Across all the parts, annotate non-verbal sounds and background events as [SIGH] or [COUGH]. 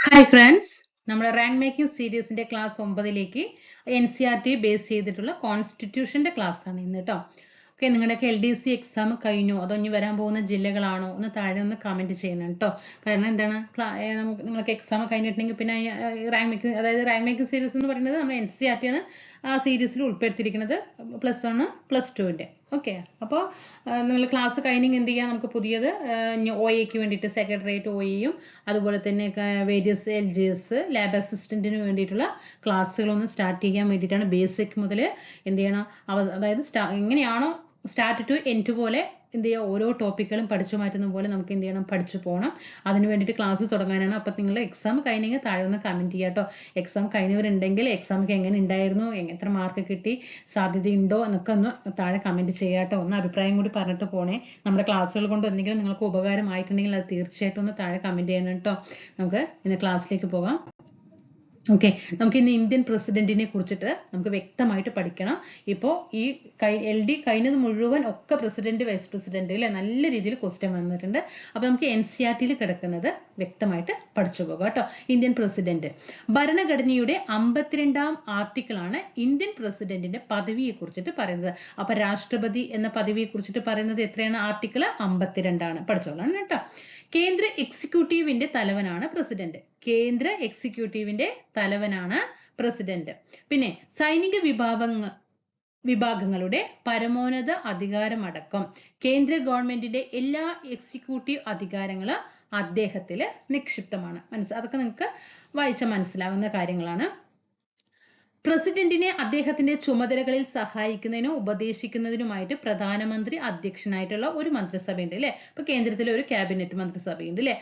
Hi friends നമ്മൾ rank making സീരീസിന്റെ class ഒമ്പതിലേക്ക് N C R T base ചെയ്തിട്ടുള്ള കോൺസ്റ്റിറ്റ്യൂഷന്റെ ക്ലാസ് ആണ് ഇന്ന് കേട്ടോ ഓക്കെ നിങ്ങളുടെയൊക്കെ എൽ ഡി സി എക്സാം കഴിഞ്ഞോ. അതോ ഇനി വരാൻ പോകുന്ന ജില്ലകളാണോ? ഒന്ന് താഴെ ഒന്ന് കമന്റ് ചെയ്യണം കേട്ടോ കാരണം എന്താണ്? നമുക്ക് നിങ്ങൾക്ക് എക്സാം കഴിഞ്ഞിട്ടുണ്ടെങ്കിൽ പിന്നെ റാങ്ക് മേക്കിംഗ് അതായത് റാങ്ക് മേക്കിംഗ് സീരീസ് എന്ന് പറയുന്നത് നമ്മൾ എൻ സി ആർ ടി ആണ് ആ സീരീസിൽ ഉൾപ്പെടുത്തിയിരിക്കുന്നത് പ്ലസ് വൺ പ്ലസ് ടുവിന്റെ ഓക്കെ അപ്പോൾ നിങ്ങൾ ക്ലാസ് കഴിഞ്ഞെങ്കിൽ എന്ത് ചെയ്യാം? നമുക്ക് പുതിയത് ഒ എക്ക് വേണ്ടിയിട്ട് സെക്രട്ടേറിയറ്റ് ഒ എയും അതുപോലെ തന്നെ various L G S lab അസിസ്റ്റന്റിന് വേണ്ടിയിട്ടുള്ള ക്ലാസ്സുകളൊന്ന് സ്റ്റാർട്ട് ചെയ്യാൻ വേണ്ടിയിട്ടാണ് ബേസിക് മുതൽ എന്ത് ചെയ്യണം? അതായത് സ്റ്റാ- എങ്ങനെയാണോ സ്റ്റാർട്ട് ടു എൻഡ് പോലെ എന്ത് ചെയ്യുക ഓരോ ടോപ്പിക്കുകളും പഠിച്ചു മാറ്റുന്ന പോലെ നമുക്ക് എന്ത് ചെയ്യണം? പഠിച്ചു പോകണം അതിന് വേണ്ടിയിട്ട് ക്ലാസ് തുടങ്ങാനാണ്. അപ്പം നിങ്ങൾ എക്സാം കഴിഞ്ഞെങ്കിൽ താഴെ ഒന്ന് കമന്റ് ചെയ്യുക കേട്ടോ എക്സാം കഴിഞ്ഞവരുണ്ടെങ്കിൽ എക്സാമൊക്കെ എങ്ങനെ ഉണ്ടായിരുന്നു? എത്ര മാർക്ക് കിട്ടി? സാധ്യതയുണ്ടോ? എന്നൊക്കെ ഒന്ന് താഴെ കമന്റ് ചെയ്യുക കേട്ടോ ഒന്ന് അഭിപ്രായം കൂടി പറഞ്ഞിട്ട് പോണേ. നമ്മുടെ ക്ലാസ്സുകൾ കൊണ്ട് എന്തെങ്കിലും നിങ്ങൾക്ക് ഉപകാരമായിട്ടുണ്ടെങ്കിൽ അത് തീർച്ചയായിട്ടും ഒന്ന് താഴെ കമന്റ് ചെയ്യണം കേട്ടോ നമുക്ക് ഇന്ന് ക്ലാസ്സിലേക്ക് പോകാം. ഓക്കെ നമുക്ക് ഇന്ന് ഇന്ത്യൻ പ്രസിഡന്റിനെ കുറിച്ചിട്ട് നമുക്ക് വ്യക്തമായിട്ട് പഠിക്കണം. ഇപ്പോൾ ഈ കൈ എൽ ഡി കഴിഞ്ഞത് മുഴുവൻ ഒക്കെ പ്രസിഡന്റ് വൈസ് പ്രസിഡന്റ് അല്ലെ നല്ല രീതിയിൽ ക്വസ്റ്റ്യൻ വന്നിട്ടുണ്ട്. അപ്പൊ നമുക്ക് എൻ സി ആർ ടിയിൽ കിടക്കുന്നത് വ്യക്തമായിട്ട് പഠിച്ചു പോകാം കേട്ടോ. Indian president. ഭരണഘടനയുടെ അമ്പത്തിരണ്ടാം ആർട്ടിക്കിൾ ആണ് ഇന്ത്യൻ പ്രസിഡന്റിന്റെ പദവിയെ കുറിച്ചിട്ട് പറയുന്നത്. അപ്പൊ രാഷ്ട്രപതി എന്ന പദവിയെ കുറിച്ചിട്ട് പറയുന്നത് എത്രയാണ്? ആർട്ടിക്കിൾ അമ്പത്തിരണ്ടാണ്. പഠിച്ചോളാം കേട്ടോ. കേന്ദ്ര എക്സിക്യൂട്ടീവിന്റെ തലവനാണ് പ്രസിഡന്റ്. കേന്ദ്ര എക്സിക്യൂട്ടീവിന്റെ തലവനാണ് പ്രസിഡന്റ് പിന്നെ സൈനിക വിഭാഗങ്ങൾ വിഭാഗങ്ങളുടെ പരമോന്നത അധികാരമടക്കം കേന്ദ്ര ഗവൺമെന്റിന്റെ എല്ലാ എക്സിക്യൂട്ടീവ് അധികാരങ്ങളും അദ്ദേഹത്തിൽ നിക്ഷിപ്തമാണ്. മനസ്സ് അതൊക്കെ നിങ്ങൾക്ക് വായിച്ച മനസ്സിലാവുന്ന കാര്യങ്ങളാണ്. പ്രസിഡന്റിനെ അദ്ദേഹത്തിന്റെ ചുമതലകളിൽ സഹായിക്കുന്നതിനും ഉപദേശിക്കുന്നതിനുമായിട്ട് പ്രധാനമന്ത്രി അധ്യക്ഷനായിട്ടുള്ള ഒരു മന്ത്രിസഭയുണ്ട് അല്ലെ? ഇപ്പൊ കേന്ദ്രത്തിലെ ഒരു ക്യാബിനറ്റ് മന്ത്രിസഭയുണ്ട് അല്ലെ?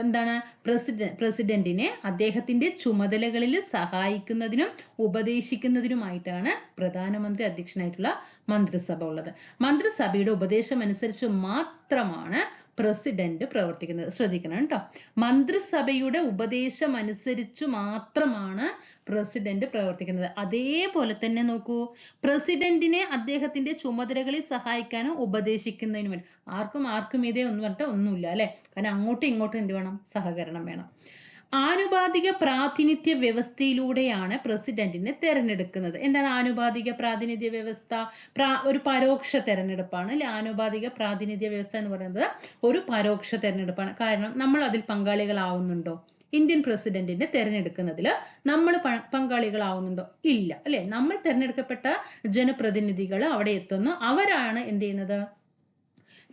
എന്താണ്? പ്രസിഡന്റ് പ്രസിഡന്റിനെ അദ്ദേഹത്തിന്റെ ചുമതലകളിൽ സഹായിക്കുന്നതിനും ഉപദേശിക്കുന്നതിനുമായിട്ടാണ് പ്രധാനമന്ത്രി അധ്യക്ഷനായിട്ടുള്ള മന്ത്രിസഭ ഉള്ളത്. മന്ത്രിസഭയുടെ ഉപദേശം അനുസരിച്ച് മാത്രമാണ് പ്രസിഡന്റ് പ്രവർത്തിക്കുന്നത്. ശ്രദ്ധിക്കണം കേട്ടോ. മന്ത്രിസഭയുടെ ഉപദേശം അനുസരിച്ച് മാത്രമാണ് പ്രസിഡന്റ് പ്രവർത്തിക്കുന്നത്. അതേപോലെ തന്നെ നോക്കൂ. പ്രസിഡന്റിനെ അദ്ദേഹത്തിന്റെ ചുമതലകളിൽ സഹായിക്കാനും ഉപദേശിക്കുന്നതിനു വേണ്ടി. ആർക്കും ആർക്കും ഇതേ ഒന്നും പറഞ്ഞിട്ട് ഒന്നുമില്ല അല്ലെ? കാരണം അങ്ങോട്ടും ഇങ്ങോട്ടും എന്ത് വേണം? സഹകരണം വേണം. ആനുപാതിക പ്രാതിനിധ്യ വ്യവസ്ഥയിലൂടെയാണ് പ്രസിഡന്റിനെ തെരഞ്ഞെടുക്കുന്നത്. എന്താണ് ആനുപാതിക പ്രാതിനിധ്യ വ്യവസ്ഥ? ഒരു പരോക്ഷ തെരഞ്ഞെടുപ്പാണ് അല്ലെ? ആനുപാതിക പ്രാതിനിധ്യ വ്യവസ്ഥ എന്ന് പറയുന്നത് ഒരു പരോക്ഷ തെരഞ്ഞെടുപ്പാണ്. കാരണം നമ്മൾ അതിൽ പങ്കാളികളാവുന്നുണ്ടോ? ഇന്ത്യൻ പ്രസിഡന്റിനെ തെരഞ്ഞെടുക്കുന്നതിൽ നമ്മൾ പങ്കാളികളാവുന്നുണ്ടോ? ഇല്ല. അല്ലെ? നമ്മൾ തെരഞ്ഞെടുക്കപ്പെട്ട ജനപ്രതിനിധികൾ അവിടെ എത്തുന്നു. അവരാണ് എന്ത് ചെയ്യുന്നത്?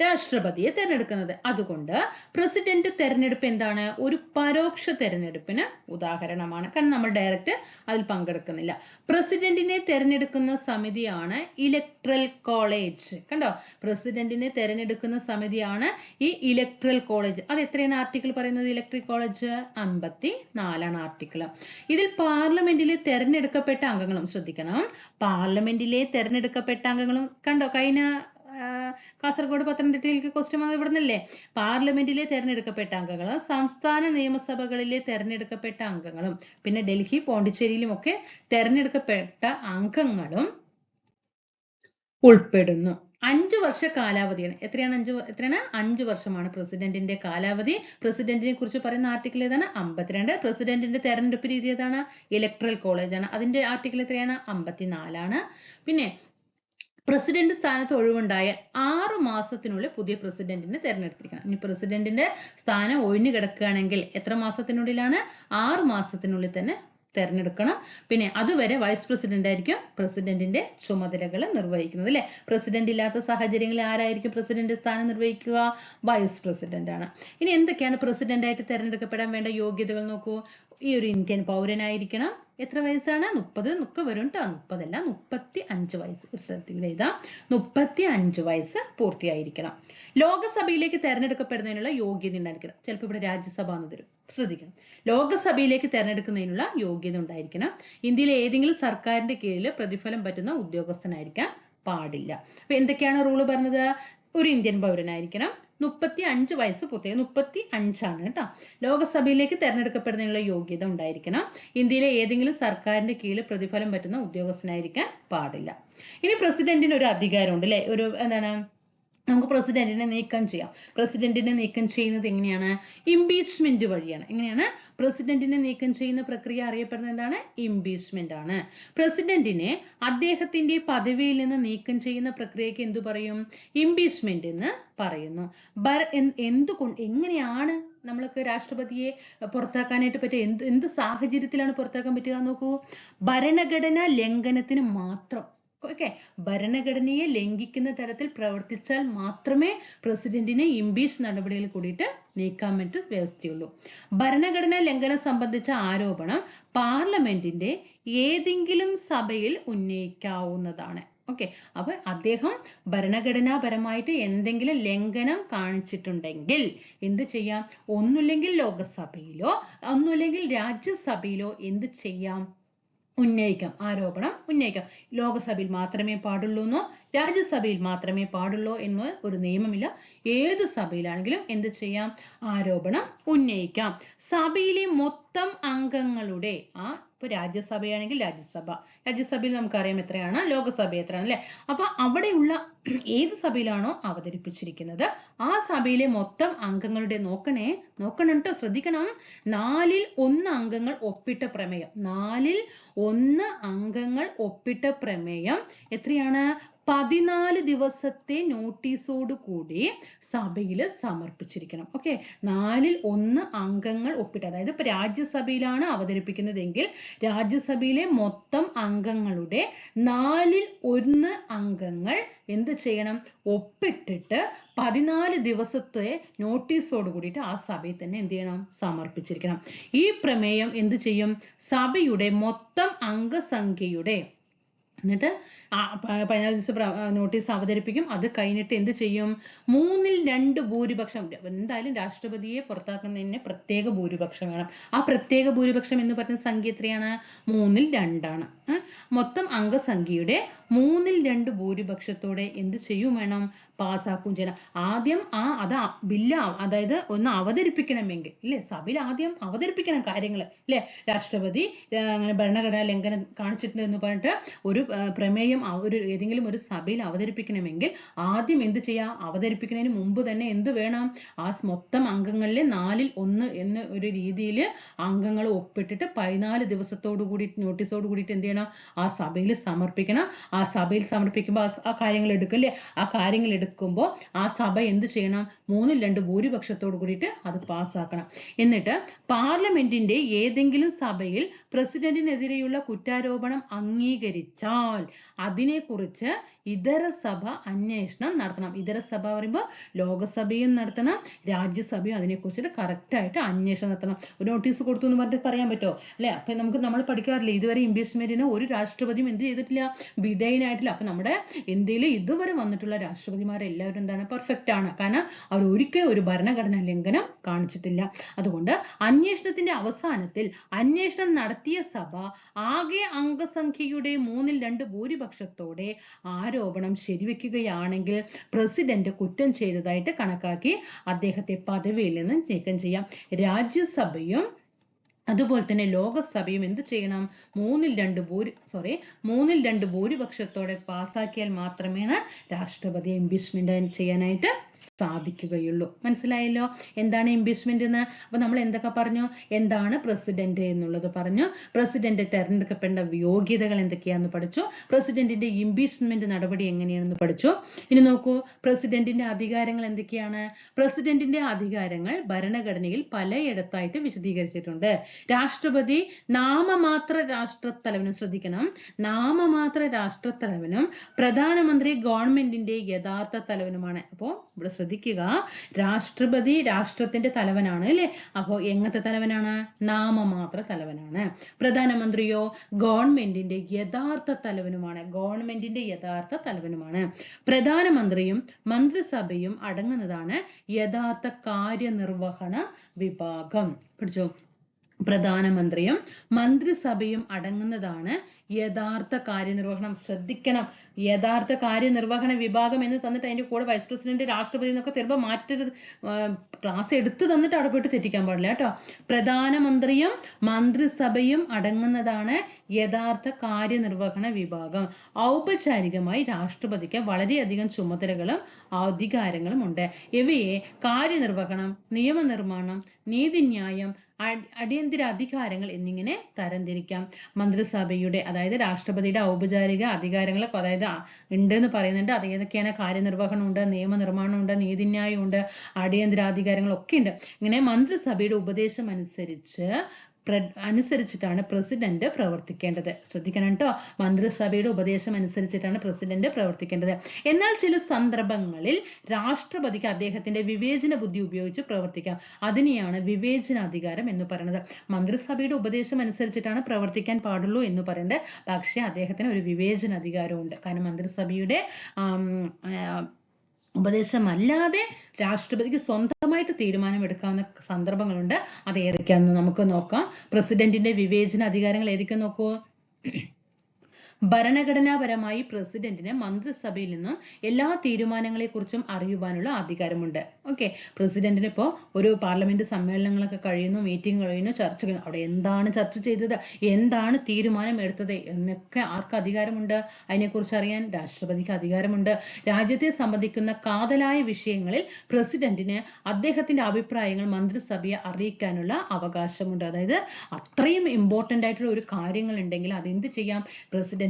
രാഷ്ട്രപതിയെ തെരഞ്ഞെടുക്കുന്നത്. അതുകൊണ്ട് പ്രസിഡന്റ് തെരഞ്ഞെടുപ്പ് എന്താണ്? ഒരു പരോക്ഷ തെരഞ്ഞെടുപ്പിന് ഉദാഹരണമാണ്. കാരണം നമ്മൾ ഡയറക്റ്റ് അതിൽ പങ്കെടുക്കുന്നില്ല. പ്രസിഡന്റിനെ തെരഞ്ഞെടുക്കുന്ന സമിതിയാണ് ഇലക്ട്രൽ കോളേജ്. കണ്ടോ? പ്രസിഡന്റിനെ തെരഞ്ഞെടുക്കുന്ന സമിതിയാണ് ഈ ഇലക്ട്രൽ കോളേജ്. അത് എത്രയാണ് ആർട്ടിക്കിൾ പറയുന്നത്? ഇലക്ട്രിക് കോളേജ് അമ്പത്തി നാലാണ് ആർട്ടിക്കിൾ ഇതിൽ പാർലമെന്റിലെ തെരഞ്ഞെടുക്കപ്പെട്ട അംഗങ്ങളും ശ്രദ്ധിക്കണം. പാർലമെന്റിലെ തെരഞ്ഞെടുക്കപ്പെട്ട അംഗങ്ങളും കണ്ടോ? കഴിഞ്ഞ കാസർഗോഡ് പത്തനംതിട്ടയിലേക്ക് ക്വസ്റ്റ്യൻ വന്നത് ഇവിടെ നിന്നല്ലേ പാർലമെന്റിലെ തെരഞ്ഞെടുക്കപ്പെട്ട അംഗങ്ങളും സംസ്ഥാന നിയമസഭകളിലെ തെരഞ്ഞെടുക്കപ്പെട്ട അംഗങ്ങളും പിന്നെ ഡൽഹി പോണ്ടിച്ചേരിയിലും ഒക്കെ തെരഞ്ഞെടുക്കപ്പെട്ട അംഗങ്ങളും ഉൾപ്പെടുന്നു. അഞ്ചു വർഷ കാലാവധിയാണ്. എത്രയാണ് അഞ്ചു എത്രയാണ്? അഞ്ചു വർഷമാണ് പ്രസിഡന്റിന്റെ കാലാവധി. പ്രസിഡന്റിനെ കുറിച്ച് പറയുന്ന ആർട്ടിക്കിൾ ഏതാണ്? അമ്പത്തിരണ്ട്. പ്രസിഡന്റിന്റെ തെരഞ്ഞെടുപ്പ് രീതി ഏതാണ്? ഇലക്ട്രൽ ആണ്. അതിന്റെ ആർട്ടിക്കിൾ എത്രയാണ്? അമ്പത്തിനാലാണ്. പിന്നെ പ്രസിഡന്റ് സ്ഥാനത്ത് ഒഴിവുണ്ടായാൽ ആറു മാസത്തിനുള്ളിൽ പുതിയ പ്രസിഡന്റിനെ തെരഞ്ഞെടുത്തിരിക്കണം. ഇനി പ്രസിഡന്റിന്റെ സ്ഥാനം ഒഴിഞ്ഞു കിടക്കുകയാണെങ്കിൽ എത്ര മാസത്തിനുള്ളിലാണ്? ആറു മാസത്തിനുള്ളിൽ തന്നെ തെരഞ്ഞെടുക്കണം. പിന്നെ അതുവരെ വൈസ് പ്രസിഡന്റ് ആയിരിക്കും പ്രസിഡന്റിന്റെ ചുമതലകൾ നിർവഹിക്കുന്നത് അല്ലെ? പ്രസിഡന്റ് ഇല്ലാത്ത സാഹചര്യങ്ങളിൽ ആരായിരിക്കും പ്രസിഡന്റ് സ്ഥാനം നിർവഹിക്കുക? വൈസ് പ്രസിഡന്റ് ആണ്. ഇനി എന്തൊക്കെയാണ് പ്രസിഡന്റ് ആയിട്ട് തെരഞ്ഞെടുക്കപ്പെടാൻ വേണ്ട യോഗ്യതകൾ നോക്കൂ. ഈ ഒരു ഇന്ത്യൻ പൗരനായിരിക്കണം. എത്ര വയസ്സാണ്? മുപ്പത് ഒക്കെ വരും കേട്ടോ മുപ്പതല്ല മുപ്പത്തി അഞ്ച് വയസ്സ്. ഒരു സ്ഥലത്തിൽ എഴുതാം. മുപ്പത്തി അഞ്ച് വയസ്സ് പൂർത്തിയായിരിക്കണം. ലോകസഭയിലേക്ക് തെരഞ്ഞെടുക്കപ്പെടുന്നതിനുള്ള യോഗ്യത ഉണ്ടായിരിക്കണം. ചിലപ്പോൾ ഇവിടെ രാജ്യസഭ എന്ന് തരും ശ്രദ്ധിക്കണം. ലോകസഭയിലേക്ക് തെരഞ്ഞെടുക്കുന്നതിനുള്ള യോഗ്യത ഉണ്ടായിരിക്കണം. ഇന്ത്യയിലെ ഏതെങ്കിലും സർക്കാരിന്റെ കീഴിൽ പ്രതിഫലം പറ്റുന്ന ഉദ്യോഗസ്ഥനായിരിക്കാൻ പാടില്ല. അപ്പൊ എന്തൊക്കെയാണ് റൂൾ പറഞ്ഞത്? ഒരു ഇന്ത്യൻ പൗരനായിരിക്കണം. മുപ്പത്തി അഞ്ച് വയസ്സ് പൂർത്തിയായി. മുപ്പത്തി അഞ്ചാണ് കേട്ടോ. ലോകസഭയിലേക്ക് തെരഞ്ഞെടുക്കപ്പെടുന്നതിനുള്ള യോഗ്യത ഉണ്ടായിരിക്കണം. ഇന്ത്യയിലെ ഏതെങ്കിലും സർക്കാരിന്റെ കീഴിൽ പ്രതിഫലം പറ്റുന്ന ഉദ്യോഗസ്ഥനായിരിക്കാൻ പാടില്ല. ഇനി പ്രസിഡന്റിന് ഒരു അധികാരമുണ്ട് അല്ലെ? ഒരു എന്താണ്? നമുക്ക് പ്രസിഡന്റിനെ നീക്കം ചെയ്യാം. പ്രസിഡന്റിനെ നീക്കം ചെയ്യുന്നത് എങ്ങനെയാണ്? ഇംപീച്ച്മെന്റ് വഴിയാണ്. എങ്ങനെയാണ്? പ്രസിഡന്റിനെ നീക്കം ചെയ്യുന്ന പ്രക്രിയ അറിയപ്പെടുന്നത് എന്താണ്? ഇംപീച്ച്മെന്റ് ആണ്. പ്രസിഡന്റിനെ അദ്ദേഹത്തിന്റെ പദവിയിൽ നിന്ന് നീക്കം ചെയ്യുന്ന പ്രക്രിയക്ക് എന്തു പറയും? ഇംപീച്ച്മെന്റ് എന്ന് പറയുന്നു. എന്തുകൊണ്ട് എങ്ങനെയാണ് നമ്മൾക്ക് രാഷ്ട്രപതിയെ പുറത്താക്കാനായിട്ട് പറ്റിയ എന്ത് എന്ത് സാഹചര്യത്തിലാണ് പുറത്താക്കാൻ പറ്റുക നോക്കൂ. ഭരണഘടന ലംഘനത്തിന് മാത്രം ഓക്കെ ഭരണഘടനയെ ലംഘിക്കുന്ന തരത്തിൽ പ്രവർത്തിച്ചാൽ മാത്രമേ പ്രസിഡന്റിനെ ഇംപീച്ച് നടപടിയിൽ കൂടിയിട്ട് നീക്കാൻ പറ്റും വ്യവസ്ഥയുള്ളൂ. ഭരണഘടനാ ലംഘനം സംബന്ധിച്ച ആരോപണം പാർലമെന്റിന്റെ ഏതെങ്കിലും സഭയിൽ ഉന്നയിക്കാവുന്നതാണ്. ഓക്കെ അപ്പൊ അദ്ദേഹം ഭരണഘടനാപരമായിട്ട് എന്തെങ്കിലും ലംഘനം കാണിച്ചിട്ടുണ്ടെങ്കിൽ എന്ത് ചെയ്യാം? ഒന്നുമില്ലെങ്കിൽ ലോകസഭയിലോ ഒന്നുമില്ലെങ്കിൽ രാജ്യസഭയിലോ എന്ത് ചെയ്യാം? ഉന്നയിക്കാം. ആരോപണം ഉന്നയിക്കാം. ലോകസഭയിൽ മാത്രമേ പാടുള്ളൂ എന്നോ രാജ്യസഭയിൽ മാത്രമേ പാടുള്ളൂ എന്ന് ഒരു നിയമമില്ല. ഏത് സഭയിലാണെങ്കിലും എന്ത് ചെയ്യാം? ആരോപണം ഉന്നയിക്കാം. സഭയിലെ മൊത്തം അംഗങ്ങളുടെ ആ ഇപ്പൊ രാജ്യസഭയാണെങ്കിൽ രാജ്യസഭ. രാജ്യസഭയിൽ നമുക്കറിയാം എത്രയാണ്? ലോകസഭ എത്രയാണ് അല്ലെ അപ്പൊ അവിടെയുള്ള [CLEARS THROAT] ഏത് സഭയിലാണോ അവതരിപ്പിച്ചിരിക്കുന്നത്? ആ സഭയിലെ മൊത്തം അംഗങ്ങളുടെ നോക്കണേ നോക്കണം കേട്ടോ ശ്രദ്ധിക്കണം. നാലിൽ ഒന്ന് അംഗങ്ങൾ ഒപ്പിട്ട പ്രമേയം. നാലിൽ ഒന്ന് അംഗങ്ങൾ ഒപ്പിട്ട പ്രമേയം എത്രയാണ്? പതിനാല് ദിവസത്തെ നോട്ടീസോട് കൂടി സഭയിൽ സമർപ്പിച്ചിരിക്കണം. ഓക്കെ നാലിൽ ഒന്ന് അംഗങ്ങൾ ഒപ്പിട്ട് അതായത് ഇപ്പൊ രാജ്യസഭയിലാണ് അവതരിപ്പിക്കുന്നതെങ്കിൽ രാജ്യസഭയിലെ മൊത്തം അംഗങ്ങളുടെ നാലിൽ ഒന്ന് അംഗങ്ങൾ എന്ത് ചെയ്യണം? ഒപ്പിട്ടിട്ട് പതിനാല് ദിവസത്തെ നോട്ടീസോട് കൂടിയിട്ട് ആ സഭയിൽ തന്നെ എന്ത് ചെയ്യണം? സമർപ്പിച്ചിരിക്കണം. ഈ പ്രമേയം എന്ത് ചെയ്യും? സഭയുടെ മൊത്തം അംഗസംഖ്യയുടെ എന്നിട്ട് പതിനാല് ദിവസം നോട്ടീസ് അവതരിപ്പിക്കും. അത് കഴിഞ്ഞിട്ട് എന്ത് ചെയ്യും? മൂന്നിൽ രണ്ട് ഭൂരിപക്ഷം. എന്തായാലും രാഷ്ട്രപതിയെ പുറത്താക്കുന്നതിന് പ്രത്യേക ഭൂരിപക്ഷം വേണം. ആ പ്രത്യേക ഭൂരിപക്ഷം എന്ന് പറയുന്ന സംഖ്യ എത്രയാണ്? മൂന്നിൽ രണ്ടാണ്? മൊത്തം അംഗസംഖ്യയുടെ മൂന്നിൽ രണ്ട് ഭൂരിപക്ഷത്തോടെ എന്ത് ചെയ്യും വേണം? പാസ്സാക്കുകയും ചെയ്യണം. ആദ്യം ആ അത് ബില്ല് അതായത് ഒന്ന് അവതരിപ്പിക്കണമെങ്കിൽ ഇല്ലേ? സഭയിൽ ആദ്യം അവതരിപ്പിക്കണം കാര്യങ്ങൾ ഇല്ലേ? രാഷ്ട്രപതി അങ്ങനെ ഭരണഘടനാ ലംഘനം കാണിച്ചിട്ടുണ്ട് എന്ന് പറഞ്ഞിട്ട് ഒരു പ്രമേയം ഒരു ഏതെങ്കിലും ഒരു സഭയിൽ അവതരിപ്പിക്കണമെങ്കിൽ ആദ്യം എന്ത് ചെയ്യാം? അവതരിപ്പിക്കുന്നതിന് മുമ്പ് തന്നെ എന്ത് വേണം? ആ മൊത്തം അംഗങ്ങളിലെ നാലിൽ ഒന്ന് എന്ന ഒരു രീതിയിൽ അംഗങ്ങൾ ഒപ്പിട്ടിട്ട് പതിനാല് ദിവസത്തോടു കൂടി നോട്ടീസോട് കൂടിയിട്ട് എന്ത് ചെയ്യണം? ആ സഭയിൽ സമർപ്പിക്കണം. ആ സഭയിൽ സമർപ്പിക്കുമ്പോൾ ആ- കാര്യങ്ങൾ എടുക്കും ആ കാര്യങ്ങൾ എടുക്കുമ്പോൾ ആ സഭ എന്ത് ചെയ്യണം? മൂന്നിൽ രണ്ട് ഭൂരിപക്ഷത്തോട് കൂടിയിട്ട് അത് പാസ്സാക്കണം. എന്നിട്ട് പാർലമെന്റിന്റെ ഏതെങ്കിലും സഭയിൽ പ്രസിഡന്റിനെതിരെയുള്ള കുറ്റാരോപണം അംഗീകരിച്ചാൽ അതിനെക്കുറിച്ച് ഇതര സഭ അന്വേഷണം നടത്തണം. ഇതര സഭ പറയുമ്പോൾ ലോകസഭയും നടത്തണം രാജ്യസഭയും അതിനെക്കുറിച്ചിട്ട് കറക്റ്റായിട്ട് അന്വേഷണം നടത്തണം. ഒരു നോട്ടീസ് കൊടുത്തു എന്ന് പറഞ്ഞിട്ട് പറയാൻ പറ്റുമോ അല്ലെ? അപ്പൊ നമുക്ക് നമ്മൾ പഠിക്കാറില്ല ഇതുവരെ ഇംപീച്ച്മെന്റിന് ഒരു രാഷ്ട്രപതിയും എന്ത് ചെയ്തിട്ടില്ല? വിധേയനായിട്ടില്ല. അപ്പൊ നമ്മുടെ ഇന്ത്യയിൽ ഇതുവരെ വന്നിട്ടുള്ള രാഷ്ട്രപതിമാരെല്ലാവരും എന്താണ്? പെർഫെക്റ്റ് ആണ്. കാരണം അവർ ഒരിക്കലും ഒരു ഭരണഘടനാ ലംഘനം കാണിച്ചിട്ടില്ല. അതുകൊണ്ട് അന്വേഷണത്തിന്റെ അവസാനത്തിൽ അന്വേഷണം നടത്തിയ സഭ ആകെ അംഗസംഖ്യയുടെ മൂന്നിൽ രണ്ട് ഭൂരിപക്ഷത്തോടെ ആരോപണം ശരിവെക്കുകയാണെങ്കിൽ പ്രസിഡന്റ് കുറ്റം ചെയ്തതായിട്ട് കണക്കാക്കി അദ്ദേഹത്തെ പദവിയിൽ നിന്ന് നീക്കം ചെയ്യാം. രാജ്യസഭയും അതുപോലെ തന്നെ ലോകസഭയും എന്ത് ചെയ്യണം? മൂന്നിൽ രണ്ട് ഭൂരി സോറി മൂന്നിൽ രണ്ട് ഭൂരിപക്ഷത്തോടെ പാസ്സാക്കിയാൽ മാത്രമേ രാഷ്ട്രപതി ഇംപീച്ച്മെന്റ് ചെയ്യാനായിട്ട് സാധിക്കുകയുള്ളൂ. മനസ്സിലായല്ലോ? എന്താണ് ഇംപീച്ച്മെന്റ് എന്ന്? അപ്പൊ നമ്മൾ എന്തൊക്കെ പറഞ്ഞു? എന്താണ് പ്രസിഡന്റ് എന്നുള്ളത് പറഞ്ഞു. പ്രസിഡന്റ് തെരഞ്ഞെടുക്കപ്പെടേണ്ട യോഗ്യതകൾ എന്തൊക്കെയാന്ന് പഠിച്ചു. പ്രസിഡന്റിന്റെ ഇംപീച്ച്മെന്റ് നടപടി എങ്ങനെയാണെന്ന് പഠിച്ചു. ഇനി നോക്കൂ പ്രസിഡന്റിന്റെ അധികാരങ്ങൾ എന്തൊക്കെയാണ്? പ്രസിഡന്റിന്റെ അധികാരങ്ങൾ ഭരണഘടനയിൽ പലയിടത്തായിട്ട് വിശദീകരിച്ചിട്ടുണ്ട്. രാഷ്ട്രപതി നാമമാത്ര രാഷ്ട്രത്തലവനും ശ്രദ്ധിക്കണം. നാമമാത്ര രാഷ്ട്രത്തലവനും പ്രധാനമന്ത്രി ഗവൺമെന്റിന്റെ യഥാർത്ഥ തലവനുമാണ്. അപ്പോ ഇവിടെ ശ്രദ്ധിക്കുക രാഷ്ട്രപതി രാഷ്ട്രത്തിന്റെ തലവനാണ് അല്ലെ? അപ്പോ എങ്ങനത്തെ തലവനാണ്? നാമമാത്ര തലവനാണ്. പ്രധാനമന്ത്രിയോ ഗവൺമെന്റിന്റെ യഥാർത്ഥ തലവനുമാണ്. ഗവൺമെന്റിന്റെ യഥാർത്ഥ തലവനുമാണ്. പ്രധാനമന്ത്രിയും മന്ത്രിസഭയും അടങ്ങുന്നതാണ് യഥാർത്ഥ കാര്യനിർവഹണ വിഭാഗം. പഠിച്ചോ? പ്രധാനമന്ത്രിയും മന്ത്രിസഭയും അടങ്ങുന്നതാണ് യഥാർത്ഥ കാര്യനിർവഹണം. ശ്രദ്ധിക്കണം. യഥാർത്ഥ കാര്യനിർവഹണ വിഭാഗം എന്ന് തന്നിട്ട് അതിന്റെ കൂടെ വൈസ് പ്രസിഡന്റ് രാഷ്ട്രപതി എന്നൊക്കെ തരുമ്പോൾ മാറ്റരുത് ക്ലാസ് എടുത്തു തന്നിട്ട് അവിടെ പോയിട്ട് തെറ്റിക്കാൻ പാടില്ല കേട്ടോ. പ്രധാനമന്ത്രിയും മന്ത്രിസഭയും അടങ്ങുന്നതാണ് യഥാർത്ഥ കാര്യനിർവഹണ വിഭാഗം. ഔപചാരികമായി രാഷ്ട്രപതിക്ക് വളരെയധികം ചുമതലകളും അധികാരങ്ങളും ഉണ്ട്. ഇവയെ കാര്യനിർവഹണം നിയമനിർമ്മാണം നീതിന്യായം അടി- അടിയന്തര അധികാരങ്ങൾ എന്നിങ്ങനെ തരംതിരിക്കാം. മന്ത്രിസഭയുടെ അതായത് രാഷ്ട്രപതിയുടെ ഔപചാരിക അധികാരങ്ങൾ അതായത് ഉണ്ട് എന്ന് പറയുന്നുണ്ട്. അത് ഏതൊക്കെയാണ്? കാര്യനിർവഹണം ഉണ്ട് നിയമനിർമ്മാണം ഉണ്ട് നീതിന്യായം ഉണ്ട് അടിയന്തരാധികാരങ്ങളൊക്കെ ഉണ്ട്. ഇങ്ങനെ മന്ത്രിസഭയുടെ ഉപദേശം അനുസരിച്ച് അനുസരിച്ചിട്ടാണ് പ്രസിഡന്റ് പ്രവർത്തിക്കേണ്ടത്. ശ്രദ്ധിക്കണം കേട്ടോ മന്ത്രിസഭയുടെ ഉപദേശം അനുസരിച്ചിട്ടാണ് പ്രസിഡന്റ് പ്രവർത്തിക്കേണ്ടത്. എന്നാൽ ചില സന്ദർഭങ്ങളിൽ രാഷ്ട്രപതിക്ക് അദ്ദേഹത്തിന്റെ വിവേചന ബുദ്ധി ഉപയോഗിച്ച് പ്രവർത്തിക്കാം. അതിനെയാണ് വിവേചനാധികാരം എന്ന് പറയുന്നത്. മന്ത്രിസഭയുടെ ഉപദേശം അനുസരിച്ചിട്ടാണ് പ്രവർത്തിക്കാൻ പാടുള്ളൂ എന്ന് പറയുന്നത് പക്ഷേ അദ്ദേഹത്തിന് ഒരു വിവേചന അധികാരമുണ്ട് കാരണം മന്ത്രിസഭയുടെ ഉപദേശമല്ലാതെ രാഷ്ട്രപതിക്ക് സ്വന്തമായിട്ട് തീരുമാനമെടുക്കാവുന്ന സന്ദർഭങ്ങളുണ്ട്. അത് ഏതൊക്കെയാണെന്ന് നമുക്ക് നോക്കാം. പ്രസിഡന്റിന്റെ വിവേചന അധികാരങ്ങൾ ഏതൊക്കെ നോക്കൂ ഭരണഘടനാപരമായി പ്രസിഡന്റിന് മന്ത്രിസഭയിൽ നിന്നും എല്ലാ തീരുമാനങ്ങളെക്കുറിച്ചും അറിയുവാനുള്ള അധികാരമുണ്ട്. ഓക്കെ പ്രസിഡന്റിന് ഇപ്പോ ഒരു പാർലമെന്റ് സമ്മേളനങ്ങളൊക്കെ കഴിയുന്നു മീറ്റിംഗ് കഴിയുന്നു ചർച്ച കഴിയുന്നു അവിടെ എന്താണ് ചർച്ച ചെയ്തത് എന്താണ് തീരുമാനം എടുത്തത് എന്നൊക്കെ ആർക്ക് അധികാരമുണ്ട്? അതിനെക്കുറിച്ച് അറിയാൻ രാഷ്ട്രപതിക്ക് അധികാരമുണ്ട്. രാജ്യത്തെ സംബന്ധിക്കുന്ന കാതലായ വിഷയങ്ങളിൽ പ്രസിഡന്റിന് അദ്ദേഹത്തിന്റെ അഭിപ്രായങ്ങൾ മന്ത്രിസഭയെ അറിയിക്കാനുള്ള അവകാശമുണ്ട്. അതായത് അത്രയും ഇമ്പോർട്ടന്റ് ആയിട്ടുള്ള ഒരു കാര്യങ്ങൾ ഉണ്ടെങ്കിൽ അതെന്ത് ചെയ്യാം?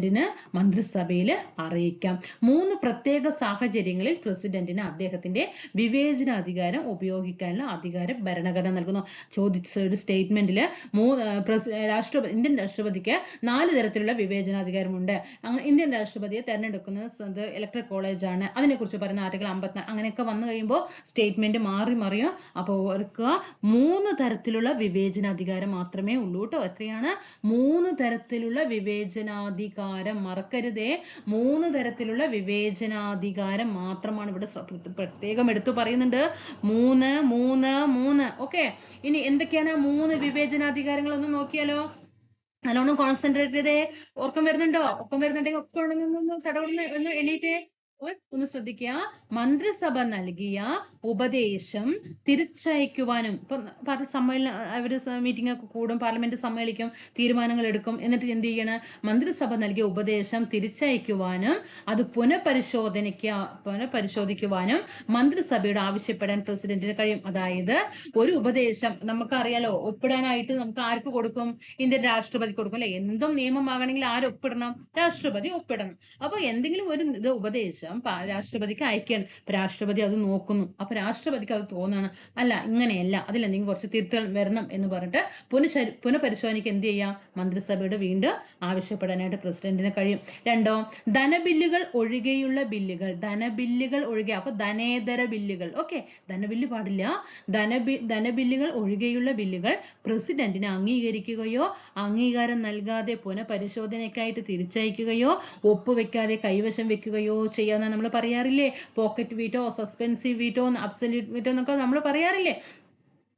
പ്രസിഡന്റിന് മന്ത്രിസഭയിൽ അറിയിക്കാം. മൂന്ന് പ്രത്യേക സാഹചര്യങ്ങളിൽ പ്രസിഡന്റിന് അദ്ദേഹത്തിന്റെ വിവേചനാധികാരം ഉപയോഗിക്കാനുള്ള അധികാരം ഭരണഘടന നൽകുന്നു. ചോദിച്ച സ്റ്റേറ്റ്മെന്റിൽ രാഷ്ട്രപതി ഇന്ത്യൻ രാഷ്ട്രപതിക്ക് നാല് തരത്തിലുള്ള വിവേചനാധികാരമുണ്ട്. ഇന്ത്യൻ രാഷ്ട്രപതിയെ തെരഞ്ഞെടുക്കുന്നത് ഇലക്ട്രൽ കോളേജാണ് അതിനെക്കുറിച്ച് പറയുന്ന ആർട്ടിക്കിൾ അമ്പത്തിനാല് അങ്ങനെയൊക്കെ വന്നു കഴിയുമ്പോൾ സ്റ്റേറ്റ്മെന്റ് മാറി മറിയും. അപ്പോൾ ഓർക്കുക മൂന്ന് തരത്തിലുള്ള വിവേചനാധികാരം മാത്രമേ ഉള്ളൂ കേട്ടോ എത്രയാണ് മൂന്ന് തരത്തിലുള്ള വിവേചനാധികാരം മറക്കരുതേ. മൂന്ന് തരത്തിലുള്ള വിവേചനാധികാരം മാത്രമാണ് ഇവിടെ പ്രത്യേകം എടുത്തു പറയുന്നുണ്ട്. മൂന്ന് മൂന്ന് മൂന്ന്. ഓക്കെ ഇനി എന്തൊക്കെയാണ് മൂന്ന് വിവേചനാധികാരങ്ങൾ ഒന്ന് നോക്കിയാലോ? നല്ലോണം കോൺസെൻട്രേറ്റ് ചെയ്തേ. ഓർക്കം വരുന്നുണ്ടോ? ഓർക്കം വരുന്നുണ്ടെങ്കിൽ ഒക്കെ ഉണ്ടെങ്കിൽ ഒന്ന് ചടവെന്ന് ഒന്ന് എണീറ്റേ. ഒന്ന് ശ്രദ്ധിക്കുക. മന്ത്രിസഭ നൽകിയ ഉപദേശം തിരിച്ചയക്കുവാനും ഇപ്പൊ സമ്മേളനം അവർ മീറ്റിംഗ് ഒക്കെ കൂടും പാർലമെന്റ് സമ്മേളിക്കും തീരുമാനങ്ങൾ എടുക്കും എന്നിട്ട് എന്ത് ചെയ്യണം? മന്ത്രിസഭ നൽകിയ ഉപദേശം തിരിച്ചയക്കുവാനും അത് പുനഃപരിശോധനയ്ക്ക് പുനഃപരിശോധിക്കുവാനും മന്ത്രിസഭയോട് ആവശ്യപ്പെടാൻ പ്രസിഡന്റിന് കഴിയും. അതായത് ഒരു ഉപദേശം നമുക്കറിയാലോ ഒപ്പിടാനായിട്ട് നമുക്ക് ആർക്ക് കൊടുക്കും? ഇന്ത്യൻ രാഷ്ട്രപതി കൊടുക്കും അല്ലെ? എന്തും നിയമമാകണമെങ്കിൽ ആരൊപ്പിടണം രാഷ്ട്രപതി ഒപ്പിടണം. അപ്പൊ എന്തെങ്കിലും ഒരു ഉപദേശം പ- രാഷ്ട്രപതിക്ക് അയക്കുകയാണ് രാഷ്ട്രപതി അത് നോക്കുന്നു. അപ്പൊ രാഷ്ട്രപതിക്ക് അത് തോന്നുകയാണ് അല്ല ഇങ്ങനെയല്ല. അതിലെന്തെങ്കിലും കുറച്ച് തിരുത്തൽ വരണം എന്ന് പറഞ്ഞിട്ട് പുനഃശരി പുനഃപരിശോധനയ്ക്ക് എന്ത് ചെയ്യാം? മന്ത്രിസഭയുടെ വീണ്ടും ആവശ്യപ്പെടാനായിട്ട് പ്രസിഡന്റിന് കഴിയും. രണ്ടോ ധനബില്ലുകൾ ഒഴികെയുള്ള ബില്ലുകൾ. ധനബില്ലുകൾ ഒഴികെ അപ്പൊ ധനേതര ബില്ലുകൾ. ഓക്കെ ധനബില്ല് പാടില്ല. ധനബി ധനബില്ലുകൾ ഒഴികെയുള്ള ബില്ലുകൾ പ്രസിഡന്റിന് അംഗീകരിക്കുകയോ അംഗീകാരം നൽകാതെ പുനഃപരിശോധനയ്ക്കായിട്ട് തിരിച്ചയക്കുകയോ ഒപ്പുവെക്കാതെ കൈവശം വെക്കുകയോ ചെയ്യാമെന്ന് നമ്മൾ പറയാറില്ലേ? Pocket veto suspensive veto absolute veto എന്നൊക്കെ നമ്മൾ പറയാറില്ലേ?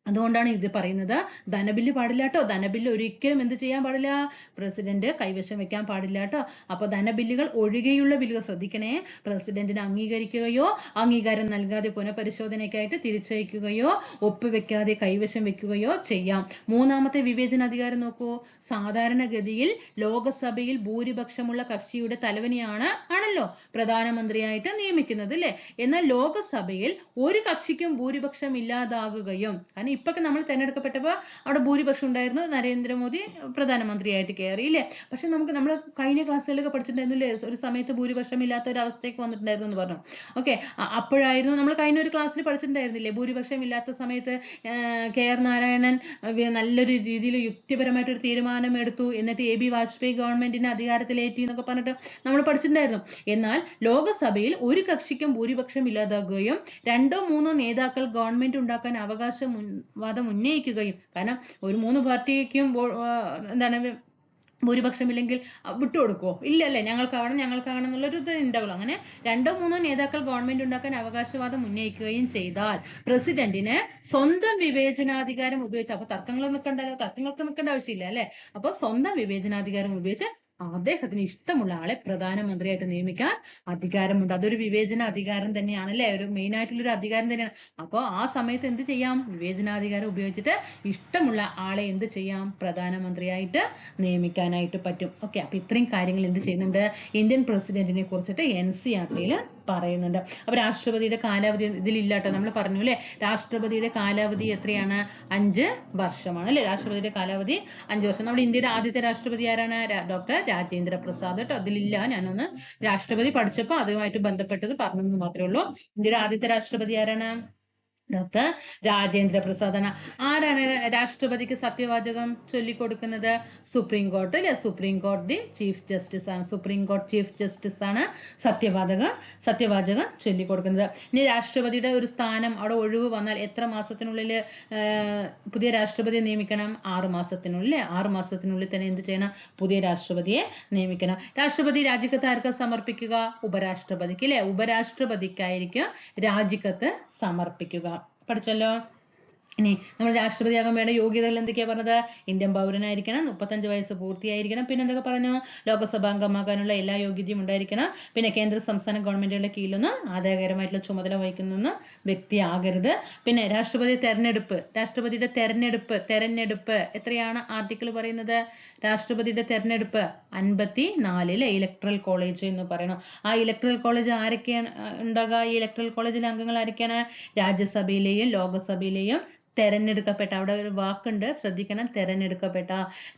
അതുകൊണ്ടാണ് ഇത് പറയുന്നത്. ധനബില്ല് പാടില്ല കേട്ടോ ധനബില്ല് ഒരിക്കലും എന്ത് ചെയ്യാൻ പാടില്ല? പ്രസിഡന്റ് കൈവശം വെക്കാൻ പാടില്ല കേട്ടോ അപ്പൊ ധനബില്ലുകൾ ഒഴികെയുള്ള ബില്ലുകൾ ശ്രദ്ധിക്കണേ. പ്രസിഡന്റിന് അംഗീകരിക്കുകയോ അംഗീകാരം നൽകാതെ പുനഃപരിശോധനയ്ക്കായിട്ട് തിരിച്ചയക്കുകയോ ഒപ്പുവെക്കാതെ കൈവശം വെക്കുകയോ ചെയ്യാം. മൂന്നാമത്തെ വിവേചനാധികാരം നോക്കൂ. സാധാരണഗതിയിൽ ലോകസഭയിൽ ഭൂരിപക്ഷമുള്ള കക്ഷിയുടെ തലവനെയാണ് ആണല്ലോ പ്രധാനമന്ത്രിയായിട്ട് നിയമിക്കുന്നത് അല്ലേ എന്നാൽ ലോകസഭയിൽ ഒരു കക്ഷിക്കും ഭൂരിപക്ഷം ഇല്ലാതാകുകയും കാരണം ഇപ്പൊക്കെ നമ്മൾ തെരഞ്ഞെടുക്കപ്പെട്ടപ്പോൾ അവിടെ ഭൂരിപക്ഷം ഉണ്ടായിരുന്നു നരേന്ദ്രമോദി പ്രധാനമന്ത്രിയായിട്ട് കയറി ഇല്ലേ? പക്ഷെ നമുക്ക് നമ്മൾ കഴിഞ്ഞ ക്ലാസ്സുകളിലൊക്കെ പഠിച്ചിട്ടുണ്ടായിരുന്നില്ലേ? ഒരു സമയത്ത് ഭൂരിപക്ഷം ഇല്ലാത്ത ഒരു അവസ്ഥയ്ക്ക് വന്നിട്ടുണ്ടായിരുന്നു എന്ന് പറഞ്ഞു. ഓക്കെ അപ്പോഴായിരുന്നു നമ്മൾ കഴിഞ്ഞ ഒരു ക്ലാസ്സിൽ പഠിച്ചിട്ടുണ്ടായിരുന്നില്ലേ? ഭൂരിപക്ഷം ഇല്ലാത്ത സമയത്ത് കെ ആർ നാരായണൻ നല്ലൊരു രീതിയിൽ യുക്തിപരമായിട്ട് ഒരു തീരുമാനം എടുത്തു എന്നിട്ട് എ ബി വാജ്പേയി ഗവൺമെന്റിനെ അധികാരത്തിലേറ്റി എന്നൊക്കെ പറഞ്ഞിട്ട് നമ്മൾ പഠിച്ചിട്ടുണ്ടായിരുന്നു. എന്നാൽ ലോകസഭയിൽ ഒരു കക്ഷിക്കും ഭൂരിപക്ഷം ഇല്ലാതാകുകയും രണ്ടോ മൂന്നോ നേതാക്കൾ ഗവൺമെന്റ് ഉണ്ടാക്കാൻ അവകാശം വാദം ഉന്നയിക്കുകയും കാരണം ഒരു മൂന്ന് പാർട്ടിക്കും എന്താണ് ഭൂരിപക്ഷമില്ലെങ്കിൽ വിട്ടുകൊടുക്കുമോ ഇല്ലല്ലേ ഞങ്ങൾക്കാവണം ഞങ്ങൾക്കാവണം എന്നുള്ളൊരു ഇത് ഉണ്ടാവുള്ളൂ. അങ്ങനെ രണ്ടോ മൂന്നോ നേതാക്കൾ ഗവൺമെന്റ് ഉണ്ടാക്കാൻ അവകാശവാദം ഉന്നയിക്കുകയും ചെയ്താൽ പ്രസിഡന്റിന് സ്വന്തം വിവേചനാധികാരം ഉപയോഗിച്ച് അപ്പൊ തർക്കങ്ങൾ നിൽക്കണ്ടല്ലോ തർക്കങ്ങൾക്ക് നിൽക്കേണ്ട ആവശ്യമില്ല അല്ലെ? അപ്പൊ സ്വന്തം വിവേചനാധികാരം ഉപയോഗിച്ച് അദ്ദേഹത്തിന് ഇഷ്ടമുള്ള ആളെ പ്രധാനമന്ത്രിയായിട്ട് നിയമിക്കാൻ അധികാരമുണ്ട്. അതൊരു വിവേചന അധികാരം തന്നെയാണ് അല്ലെ ഒരു മെയിൻ ആയിട്ടുള്ള ഒരു അധികാരം തന്നെയാണ്. അപ്പോൾ ആ സമയത്ത് എന്ത് ചെയ്യാം? വിവേചനാധികാരം ഉപയോഗിച്ചിട്ട് ഇഷ്ടമുള്ള ആളെ എന്ത് ചെയ്യാം? പ്രധാനമന്ത്രിയായിട്ട് നിയമിക്കാനായിട്ട് പറ്റും. ഓക്കെ അപ്പൊ ഇത്രയും കാര്യങ്ങൾ എന്ത് ചെയ്യുന്നുണ്ട്? ഇന്ത്യൻ പ്രസിഡന്റിനെ കുറിച്ചിട്ട് എൻ സി ആർ പറയുന്നുണ്ട്. അപ്പൊ രാഷ്ട്രപതിയുടെ കാലാവധി ഇതിലില്ല കേട്ടോ നമ്മൾ പറഞ്ഞു അല്ലെ? രാഷ്ട്രപതിയുടെ കാലാവധി എത്രയാണ്? അഞ്ച് വർഷമാണ് അല്ലെ? രാഷ്ട്രപതിയുടെ കാലാവധി അഞ്ച് വർഷം. നമ്മുടെ ഇന്ത്യയുടെ ആദ്യത്തെ രാഷ്ട്രപതി ആരാണ്? ഡോക്ടർ രാജേന്ദ്ര പ്രസാദ് കേട്ടോ. അതിലില്ല. ഞാനൊന്ന് രാഷ്ട്രപതി പഠിച്ചപ്പോൾ അതുമായിട്ട് ബന്ധപ്പെട്ടത് പറഞ്ഞെന്ന് മാത്രമേ ഉള്ളൂ. ഇന്ത്യയുടെ ആദ്യത്തെ രാഷ്ട്രപതി ആരാണ്? ഡോക്ടർ രാജേന്ദ്ര പ്രസാദാണ് ആരാണ് രാഷ്ട്രപതിക്ക് സത്യവാചകം ചൊല്ലിക്കൊടുക്കുന്നത്? സുപ്രീം കോടതി അല്ലെ സുപ്രീം കോടതി ചീഫ് ജസ്റ്റിസ് ആണ്. സുപ്രീം കോടതി ചീഫ് ജസ്റ്റിസ് ആണ് സത്യവാചകം സത്യവാചകം ചൊല്ലിക്കൊടുക്കുന്നത്. ഇനി രാഷ്ട്രപതിയുടെ ഒരു സ്ഥാനം അവിടെ ഒഴിവ് വന്നാൽ എത്ര മാസത്തിനുള്ളിൽ പുതിയ രാഷ്ട്രപതിയെ നിയമിക്കണം? ആറ് മാസത്തിനുള്ളിൽ ആറ് മാസത്തിനുള്ളിൽ തന്നെ എന്ത് ചെയ്യണം? പുതിയ രാഷ്ട്രപതിയെ നിയമിക്കണം. രാഷ്ട്രപതി രാജിക്കത്ത് ആർക്ക് സമർപ്പിക്കുക? ഉപരാഷ്ട്രപതിക്ക് അല്ലെ ഉപരാഷ്ട്രപതിക്കായിരിക്കും രാജിക്കത്ത് സമർപ്പിക്കുക. പഠിച്ചല്ലോ. ഇനി നമ്മൾ രാഷ്ട്രപതിയാകാൻ വേണ്ട യോഗ്യതകൾ എന്തൊക്കെയാ പറഞ്ഞത്? ഇന്ത്യൻ പൗരനായിരിക്കണം മുപ്പത്തഞ്ച് വയസ്സ് പൂർത്തിയായിരിക്കണം പിന്നെ എന്തൊക്കെ പറഞ്ഞു? ലോകസഭാ അംഗമാകാനുള്ള എല്ലാ യോഗ്യതയും ഉണ്ടായിരിക്കണം. പിന്നെ കേന്ദ്ര സംസ്ഥാന ഗവൺമെന്റുകളുടെ കീഴിലൊന്ന് ആദായകരമായിട്ടുള്ള ചുമതല വഹിക്കുന്ന വ്യക്തിയാകരുത് പിന്നെ രാഷ്ട്രപതി തെരഞ്ഞെടുപ്പ് രാഷ്ട്രപതിയുടെ തെരഞ്ഞെടുപ്പ് തെരഞ്ഞെടുപ്പ് എത്രയാണ് ആർട്ടിക്കിൾ പറയുന്നത്? രാഷ്ട്രപതിയുടെ തെരഞ്ഞെടുപ്പ് അൻപത്തി നാലിലെ ഇലക്ട്രൽ കോളേജ് എന്ന് പറയുന്നു ആ ഇലക്ട്രൽ കോളേജ് ആരൊക്കെയാണ് ഉണ്ടാകുക ഈ ഇലക്ട്രൽ കോളേജിലെ അംഗങ്ങൾ ആരൊക്കെയാണ്? രാജ്യസഭയിലെയും ലോകസഭയിലെയും തെരഞ്ഞെടുക്കപ്പെട്ട അവിടെ ഒരു വാക്കുണ്ട് ശ്രദ്ധിക്കണം തെരഞ്ഞെടുക്കപ്പെട്ട.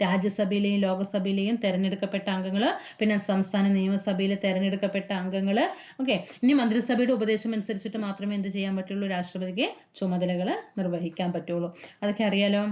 രാജ്യസഭയിലെയും ലോകസഭയിലെയും തെരഞ്ഞെടുക്കപ്പെട്ട അംഗങ്ങൾ പിന്നെ സംസ്ഥാന നിയമസഭയിൽ തെരഞ്ഞെടുക്കപ്പെട്ട അംഗങ്ങൾ. ഓക്കെ ഇനി മന്ത്രിസഭയുടെ ഉപദേശം അനുസരിച്ചിട്ട് മാത്രമേ എന്ത് ചെയ്യാൻ പറ്റുള്ളൂ? രാഷ്ട്രപതിക്ക് ചുമതലകൾ നിർവഹിക്കാൻ പറ്റുള്ളൂ. അതൊക്കെ അറിയാലോ?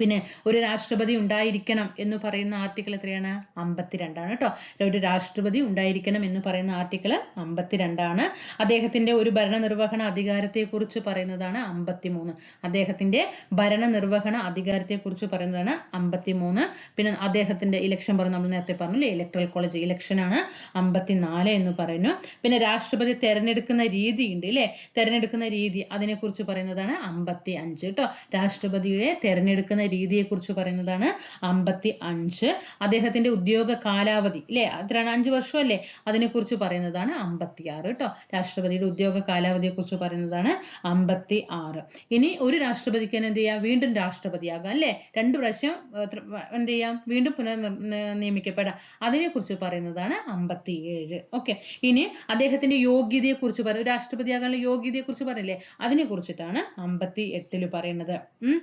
പിന്നെ ഒരു രാഷ്ട്രപതി ഉണ്ടായിരിക്കണം എന്ന് പറയുന്ന ആർട്ടിക്കിൾ എത്രയാണ്? അമ്പത്തിരണ്ടാണ് കേട്ടോ ഒരു രാഷ്ട്രപതി ഉണ്ടായിരിക്കണം എന്ന് പറയുന്ന ആർട്ടിക്കിൾ അമ്പത്തിരണ്ടാണ്. അദ്ദേഹത്തിന്റെ ഒരു ഭരണനിർവഹണ അധികാരത്തെ കുറിച്ച് പറയുന്നതാണ് അമ്പത്തിമൂന്ന്. അദ്ദേഹത്തിന്റെ ഭരണനിർവഹണ അധികാരത്തെ കുറിച്ച് പറയുന്നതാണ് അമ്പത്തിമൂന്ന്. പിന്നെ അദ്ദേഹത്തിന്റെ ഇലക്ഷൻ പറഞ്ഞു നമ്മൾ നേരത്തെ പറഞ്ഞില്ലേ ഇലക്ട്രൽ കോളേജ് ഇലക്ഷൻ ആണ് അമ്പത്തിനാല് എന്ന് പറയുന്നു. പിന്നെ രാഷ്ട്രപതി തെരഞ്ഞെടുക്കുന്ന രീതി ഉണ്ട് അല്ലെ തെരഞ്ഞെടുക്കുന്ന രീതി അതിനെ കുറിച്ച് പറയുന്നതാണ് അമ്പത്തി അഞ്ച് കേട്ടോ രാഷ്ട്രപതിയെ തെരഞ്ഞെടുക്കുന്ന രീതിയെ കുറിച്ച് പറയുന്നതാണ് അമ്പത്തി അഞ്ച് അദ്ദേഹത്തിന്റെ ഉദ്യോഗ കാലാവധി അല്ലെ അഞ്ച് വർഷം അല്ലേ അതിനെ കുറിച്ച് പറയുന്നതാണ് അമ്പത്തി ആറ് കേട്ടോ രാഷ്ട്രപതിയുടെ ഉദ്യോഗ കാലാവധിയെ കുറിച്ച് പറയുന്നതാണ് അമ്പത്തി ആറ് ഇനി ഒരു രാഷ്ട്രപതിക്ക് എന്ത് ചെയ്യാം? വീണ്ടും രാഷ്ട്രപതിയാകാം അല്ലേ? രണ്ട് പ്രാവശ്യം എന്ത് ചെയ്യാം? വീണ്ടും പുനർ നിയമിക്കപ്പെടാം. അതിനെ കുറിച്ച് പറയുന്നതാണ് അമ്പത്തി ഏഴ് ഓക്കെ. ഇനി അദ്ദേഹത്തിന്റെ യോഗ്യതയെ കുറിച്ച് പറയും രാഷ്ട്രപതിയാകാനുള്ള യോഗ്യതയെ കുറിച്ച് പറയില്ലേ അതിനെ കുറിച്ചിട്ടാണ് അമ്പത്തി എട്ടിൽ പറയുന്നത്. ഉം?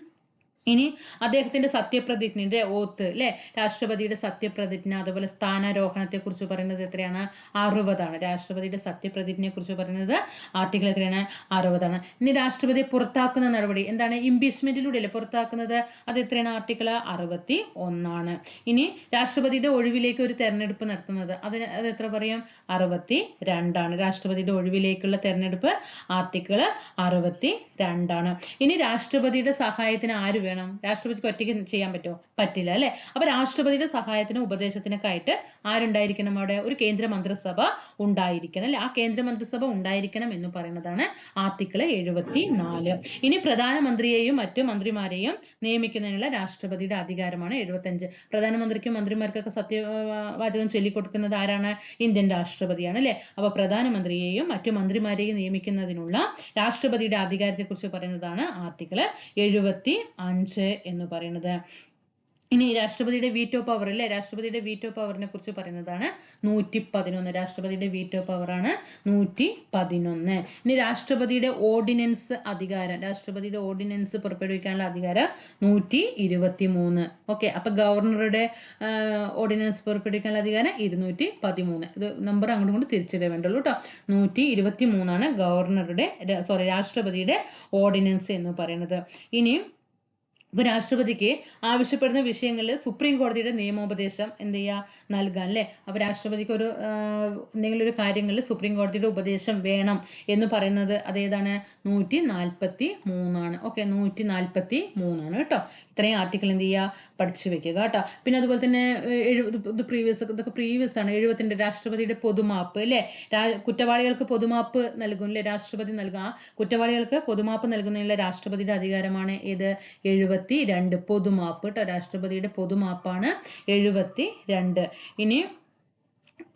ഇനി അദ്ദേഹത്തിന്റെ സത്യപ്രതിജ്ഞന്റെ ഓത്ത് അല്ലെ രാഷ്ട്രപതിയുടെ സത്യപ്രതിജ്ഞ അതുപോലെ സ്ഥാനാരോഹണത്തെ കുറിച്ച് പറയുന്നത് എത്രയാണ്? അറുപതാണ്. രാഷ്ട്രപതിയുടെ സത്യപ്രതിജ്ഞയെ കുറിച്ച് പറയുന്നത് ആർട്ടിക്കിൾ എത്രയാണ്? അറുപതാണ്. ഇനി രാഷ്ട്രപതി പുറത്താക്കുന്ന നടപടി എന്താണ്? ഇംപീച്ച്മെന്റിലൂടെ അല്ലേ പുറത്താക്കുന്നത്? അത് എത്രയാണ്? ആർട്ടിക്കിൾ അറുപത്തി ഒന്നാണ് ഇനി രാഷ്ട്രപതിയുടെ ഒഴിവിലേക്ക് ഒരു തെരഞ്ഞെടുപ്പ് നടത്തുന്നത് അതിന് അത് എത്ര പറയും? അറുപത്തി രണ്ടാണ് രാഷ്ട്രപതിയുടെ ഒഴിവിലേക്കുള്ള തെരഞ്ഞെടുപ്പ് ആർട്ടിക്കിൾ അറുപത്തി രണ്ടാണ് ഇനി രാഷ്ട്രപതിയുടെ സഹായത്തിന് ആര് വേണം? രാഷ്ട്രപതിക്ക് ഒറ്റയ്ക്ക് ചെയ്യാൻ പറ്റുമോ? പറ്റില്ല അല്ലെ? അപ്പൊ രാഷ്ട്രപതിയുടെ സഹായത്തിനും ഉപദേശത്തിനൊക്കെ ആയിട്ട് ആരുണ്ടായിരിക്കണം അവിടെ? ഒരു കേന്ദ്ര മന്ത്രിസഭ ഉണ്ടായിരിക്കണം അല്ലെ? ആ കേന്ദ്ര മന്ത്രിസഭ ഉണ്ടായിരിക്കണം എന്ന് പറയുന്നതാണ് ആർട്ടിക്കിൾ എഴുപത്തി നാല് ഇനി പ്രധാനമന്ത്രിയെയും മറ്റു മന്ത്രിമാരെയും നിയമിക്കുന്നതിനുള്ള രാഷ്ട്രപതിയുടെ അധികാരമാണ് എഴുപത്തഞ്ച് പ്രധാനമന്ത്രിക്കും മന്ത്രിമാർക്കൊക്കെ സത്യവാചകം ചൊല്ലിക്കൊടുക്കുന്നത് ആരാണ്? ഇന്ത്യൻ രാഷ്ട്രപതിയാണ് അല്ലെ? അപ്പൊ പ്രധാനമന്ത്രിയെയും മറ്റു മന്ത്രിമാരെയും നിയമിക്കുന്നതിനുള്ള രാഷ്ട്രപതിയുടെ അധികാരത്തെ കുറിച്ച് പറയുന്നതാണ് ആർട്ടിക്കിൾ എഴുപത്തി അഞ്ച് എന്ന് പറയുന്നത്. ഇനി രാഷ്ട്രപതിയുടെ വീറ്റോ പവർ അല്ലേ രാഷ്ട്രപതിയുടെ വീറ്റോ പവറിനെ കുറിച്ച് പറയുന്നതാണ് നൂറ്റി പതിനൊന്ന് രാഷ്ട്രപതിയുടെ വീറ്റോ പവർ ആണ് നൂറ്റി പതിനൊന്ന് ഇനി രാഷ്ട്രപതിയുടെ ഓർഡിനൻസ് അധികാരം രാഷ്ട്രപതിയുടെ ഓർഡിനൻസ് പുറപ്പെടുവിക്കാനുള്ള അധികാരം നൂറ്റി ഇരുപത്തി മൂന്ന് ഓക്കെ അപ്പൊ ഗവർണറുടെ ഓർഡിനൻസ് പുറപ്പെടുവിക്കാനുള്ള അധികാരം ഇരുന്നൂറ്റി പതിമൂന്ന് ഇത് നമ്പർ അങ്ങോട്ടും കൊണ്ട് തിരിച്ചിടേ വേണ്ടുള്ളൂ കേട്ടോ നൂറ്റി ഇരുപത്തി മൂന്നാണ് ഗവർണറുടെ സോറി രാഷ്ട്രപതിയുടെ ഓർഡിനൻസ് എന്ന് പറയുന്നത്. ഇനി ഇപ്പൊ രാഷ്ട്രപതിക്ക് ആവശ്യപ്പെടുന്ന വിഷയങ്ങളിൽ സുപ്രീം കോടതിയുടെ നിയമോപദേശം എന്ത് ചെയ്യുക നൽകാൻ അല്ലെ അപ്പൊ രാഷ്ട്രപതിക്ക് ഒരു എന്തെങ്കിലും ഒരു കാര്യങ്ങളിൽ സുപ്രീം കോടതിയുടെ ഉപദേശം വേണം എന്ന് പറയുന്നത് അതേതാണ് നൂറ്റി നാൽപ്പത്തി മൂന്നാണ് ഓക്കെ നൂറ്റി നാൽപ്പത്തി മൂന്നാണ് കേട്ടോ. ഇത്രയും ആർട്ടിക്കിൾ എന്ത് ചെയ്യുക? പഠിച്ചു വെക്കുക കേട്ടോ. പിന്നെ അതുപോലെ തന്നെ ഏർ, എഴു- ഇത് ഇത് പ്രീവിയസ് ഇതൊക്കെ പ്രീവിയസ് ആണ്. എഴുപത്തിന്റെ രാഷ്ട്രപതിയുടെ പൊതുമാപ്പ് അല്ലെ? കുറ്റവാളികൾക്ക് പൊതുമാപ്പ് നൽകും അല്ലെ രാഷ്ട്രപതി നൽകുക. കുറ്റവാളികൾക്ക് പൊതുമാപ്പ് നൽകുന്നതിനുള്ള രാഷ്ട്രപതിയുടെ അധികാരമാണ് ഏത്? എഴുപത്തി രണ്ട് പൊതുമാപ്പ് കേട്ടോ. രാഷ്ട്രപതിയുടെ പൊതുമാപ്പാണ് എഴുപത്തി രണ്ട് ഇനി